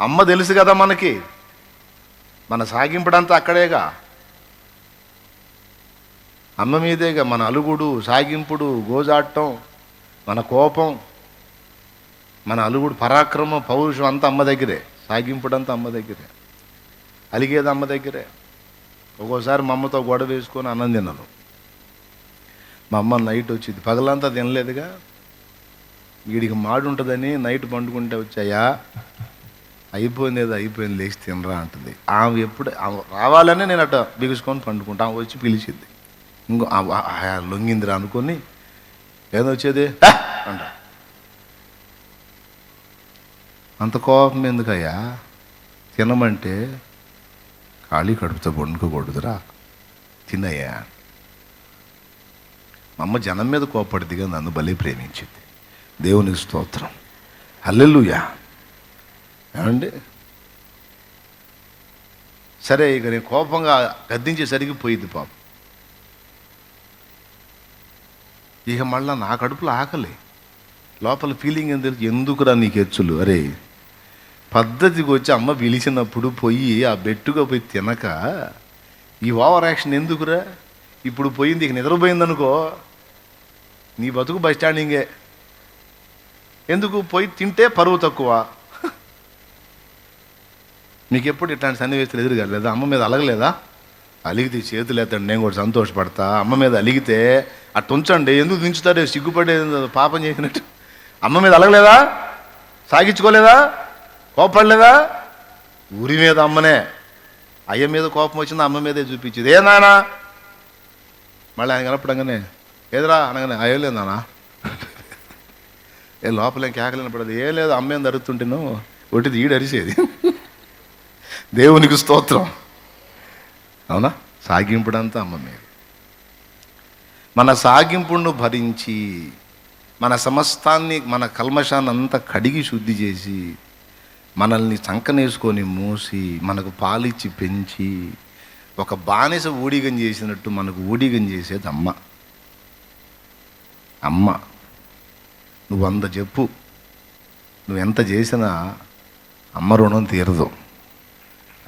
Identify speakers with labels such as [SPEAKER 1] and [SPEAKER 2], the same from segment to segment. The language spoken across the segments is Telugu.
[SPEAKER 1] అమ్మ తెలుసు కదా మనకి. మన సాగింపుడంతా అక్కడేగా. అమ్మ మీదేగా మన అలుగుడు సాగింపుడు గోజాడటం మన కోపం మన అలుగుడు పరాక్రమం పౌరుషం అంతా అమ్మ దగ్గరే. సాగింపుడంతా అమ్మ దగ్గరే. అలిగేది అమ్మ దగ్గరే. ఒక్కోసారి మా అమ్మతో గొడవ వేసుకొని అన్నం తిన్నాను మా అమ్మ నైట్ వచ్చింది. పగలంతా తినలేదుగా. వీడికి మాడు ఉంటుందని నైట్ పండుకుంటే వచ్చాయా? అయిపోయింది ఏదో అయిపోయింది లేచి తినరా అంటుంది. ఆమె ఎప్పుడు రావాలనే నేను అట్ట బిగుసుకొని పండుకుంటా ఆమె వచ్చి పిలిచింది. ఇంకో ఆ- లొంగిందిరా అనుకొని ఏదో వచ్చేది అంట. అంత కోపం ఎందుకయ్యా? తినమంటే ఖాళీ కడుపుతో వండుకోకూడదురా. తినయ్యా. మా అమ్మ జనం మీద కోపడిదిగా నన్ను బలి ప్రేమించింది. దేవునికి స్తోత్రం. హల్లెలూయా. ఏమండి? సరే ఇక నేను కోపంగా గద్దించేసరికి పోయింది పాపం. ఇక మళ్ళీ నా కడుపులో ఆకలి. లోపల ఫీలింగ్ ఏం తెలుసు? ఎందుకురా నీకు హెచ్చులు అరే పద్ధతికి వచ్చి అమ్మ పిలిచినప్పుడు పోయి ఆ బెట్టుగా పోయి తినక ఈ ఓవర్ యాక్షన్ ఎందుకురా? ఇప్పుడు పోయింది ఇక నిద్రపోయిందనుకో. నీ బతుకు బస్ స్టాండింగే. ఎందుకు? పోయి తింటే పరువు తక్కువ. మీకు ఎప్పుడు ఇట్లాంటి సన్నివేశాలు ఎదురుగా లేదా అమ్మ మీద అలగలేదా? అలిగితే చేతులు ఎత్తండి నేను కూడా సంతోషపడతా. అమ్మ మీద అలిగితే అట్టు ఉంచండి. ఎందుకు దించుతారే? సిగ్గుపడే పాపం చేసినట్టు. అమ్మ మీద అలగలేదా? సాగించుకోలేదా? కోపడలేదా ఊరి మీద అమ్మనే. అయ్య మీద కోపం వచ్చింది అమ్మ మీదే చూపించింది. ఏ నానా మళ్ళీ ఆయన కనపడంగానే ఏదిరా? అనగానే అయ్యో లేదు నానా ఏ లోపల కేకలేనప్పుడు పడదు ఏ లేదు అమ్మేం దరుతుంటేను ఒకటి ఈడు అరిసేది. దేవునికి స్తోత్రం. అవునా? సాగింపుడంతా అమ్మ మీరు మన సాగింపును భరించి మన సమస్తాన్ని మన కల్మషాన్ని అంతా కడిగి శుద్ధి చేసి మనల్ని చంకనేసుకొని మూసి మనకు పాలిచ్చి పెంచి ఒక బానిస ఊడిగం చేసినట్టు మనకు ఊడిగం చేసేది అమ్మ. అమ్మ నువ్వు వంద చెప్పు. నువ్వు ఎంత చేసినా అమ్మ రుణం తీరదు.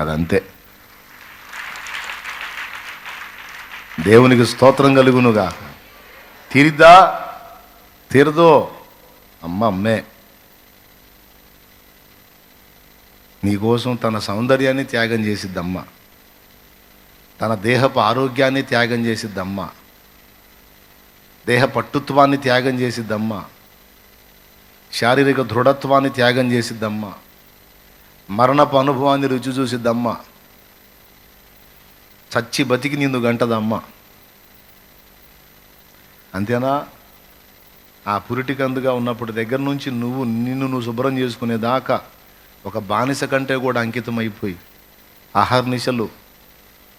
[SPEAKER 1] అదంతే. దేవునికి స్తోత్రం కలుగునుగా తీరిద్దా? తీరదో? అమ్మ అమ్మే. నీకోసం తన సౌందర్యాన్ని త్యాగం చేసిద్దమ్మ. తన దేహపు ఆరోగ్యాన్ని త్యాగం చేసిద్దమ్మ. దేహ పట్టుత్వాన్ని త్యాగం చేసిద్దమ్మ. శారీరక దృఢత్వాన్ని త్యాగం చేసిద్దమ్మ. మరణపు అనుభవాన్ని రుచి చూసిద్దమ్మ. చచ్చి బతికి నిన్ను గంటదమ్మ. అంతేనా? ఆ పురిటికందుగా ఉన్నప్పుడు దగ్గర నుంచి నువ్వు నిన్ను నువ్వు శుభ్రం చేసుకునేదాకా ఒక బానిస కంటే కూడా అంకితం అయిపోయి ఆహర్నిశలు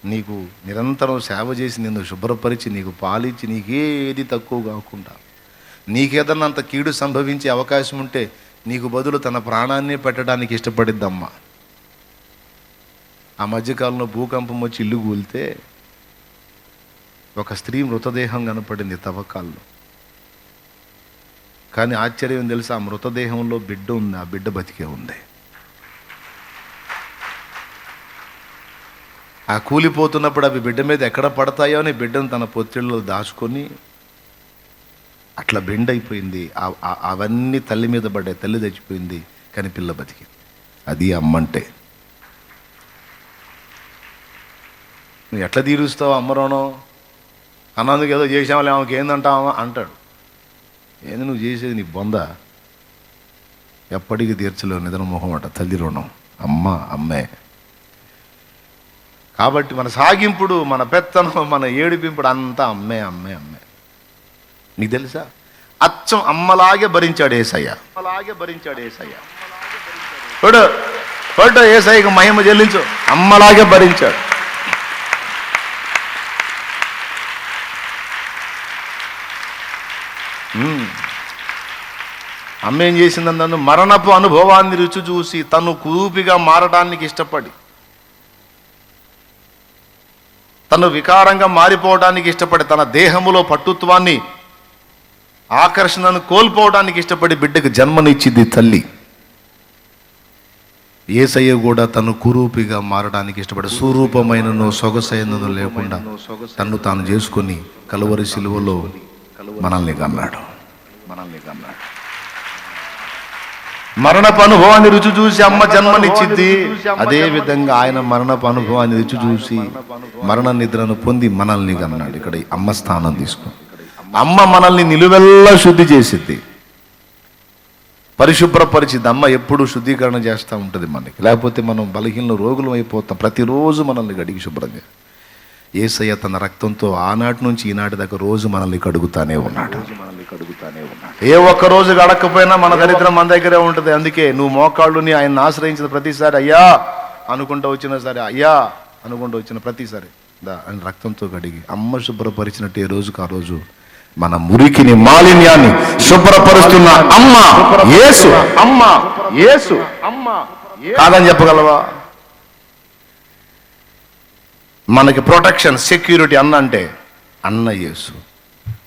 [SPEAKER 1] నీకు నిరంతరం సేవ చేసి నిన్ను శుభ్రపరిచి నీకు పాలిచ్చి నీకేది తక్కువ కాకుండా నీకేదన్నా అంత కీడు సంభవించే అవకాశం ఉంటే నీకు బదులు తన ప్రాణాన్ని పెట్టడానికి ఇష్టపడిద్దమ్మా. ఆ మధ్యకాలంలో భూకంపం వచ్చి ఇల్లు కూలితే ఒక స్త్రీ మృతదేహం కనపడింది తవ్వకాల్లో. కానీ ఆశ్చర్యం తెలుసు ఆ మృతదేహంలో బిడ్డ ఉంది ఆ బిడ్డ బతికే ఉంది. ఆ కూలిపోతున్నప్పుడు అవి బిడ్డ మీద ఎక్కడ పడతాయో అని బిడ్డను తన పొత్తిళ్ళలో దాచుకొని అట్లా బెండ్ అయిపోయింది. అవన్నీ తల్లి మీద పడ్డాయి తల్లి చచ్చిపోయింది కానీ పిల్ల బతికి. అది అమ్మంటే. నువ్వు ఎట్లా తీరుస్తావు అమ్మరోనో అన్నందుకు ఏదో చేసామలే ఆమెకి ఏందంటావా అంటాడు. ఏంది నువ్వు చేసేది నీ బొంద? ఎప్పటికీ తీర్చలేవు నిద్ర మొహం అట. తల్లి రుణం. అమ్మ అమ్మే. కాబట్టి మన సాగింపుడు మన పెత్తనం మన ఏడిపింపుడు అంతా అమ్మే అమ్మే అమ్మే. నీకు తెలుసా? అచ్చం అమ్మలాగే భరించాడు ఏసయ్య. అమ్మలాగే భరించాడు ఏసయ్య. చూడు చూడు ఏసయ్యకు మహిమ చెల్లించు. అమ్మలాగే భరించాడు. అమ్మ ఏం చేసిందని నన్ను మరణపు అనుభవాన్ని రుచి చూసి తను కూపిగా మారడానికి ఇష్టపడి. తను వికారంగా మారిపోవడానికి ఇష్టపడి తన దేహములో పట్టుత్వాన్ని ఆకర్షణను కోల్పోవడానికి ఇష్టపడి బిడ్డకు జన్మనిచ్చింది తల్లి. ఏసయ్య కూడా తను కురూపిగా మారడానికి ఇష్టపడే సురూపమైనను సొగసైనను లేకుండా తను తాను చేసుకొని కలువరి సిలువలో మనల్ని కమ్మాడు మనల్ని కమ్మాడు మరణపు అనుభవాన్ని రుచి చూసి అమ్మ జన్మనిచ్చింది. అదే విధంగా ఆయన మరణపు అనుభవాన్ని రుచి చూసి మరణ నిద్రను పొంది మనల్ని కన్నాడు. ఇక్కడ ఈ అమ్మ స్థానం తీసుకుని అమ్మ మనల్ని నిలువెల్లా శుద్ధి చేసిద్ది. పరిశుభ్రపరిచింది అమ్మ ఎప్పుడు శుద్ధీకరణ చేస్తూ ఉంటుంది మనకి. లేకపోతే మనం బలహీన రోగులం అయిపోతాం. ప్రతిరోజు మనల్ని గడిగి శుభ్రం చేయాలి ఏసయ్య తన రక్తంతో ఆనాటి నుంచి ఈనాటి దాకా రోజు మనల్ని కడుగుతానే ఉన్నాడు. మనల్ని కడుగుతానే ఉన్నాడు. ఏ ఒక్క రోజు గడకపోయినా మన దరిద్రం మన దగ్గరే ఉంటుంది. అందుకే నువ్వు మోకాళ్ళుని ఆయన ఆశ్రయించిన ప్రతిసారి అయ్యా అనుకుంటూ వచ్చిన సరే అయ్యా అనుకుంటూ వచ్చిన ప్రతిసారి దా ఆయన రక్తంతో కడిగి అమ్మ శుభ్రపరిచినట్టు ఏ రోజుకు ఆ రోజు మన మురికిని మాలిన్యాన్ని శుభ్రపరుస్తున్న అమ్మ యేసు. అమ్మ యేసు. అమ్మ కాదని చెప్పగలవా? మనకి ప్రొటెక్షన్ సెక్యూరిటీ అన్న అంటే అన్న యేసు.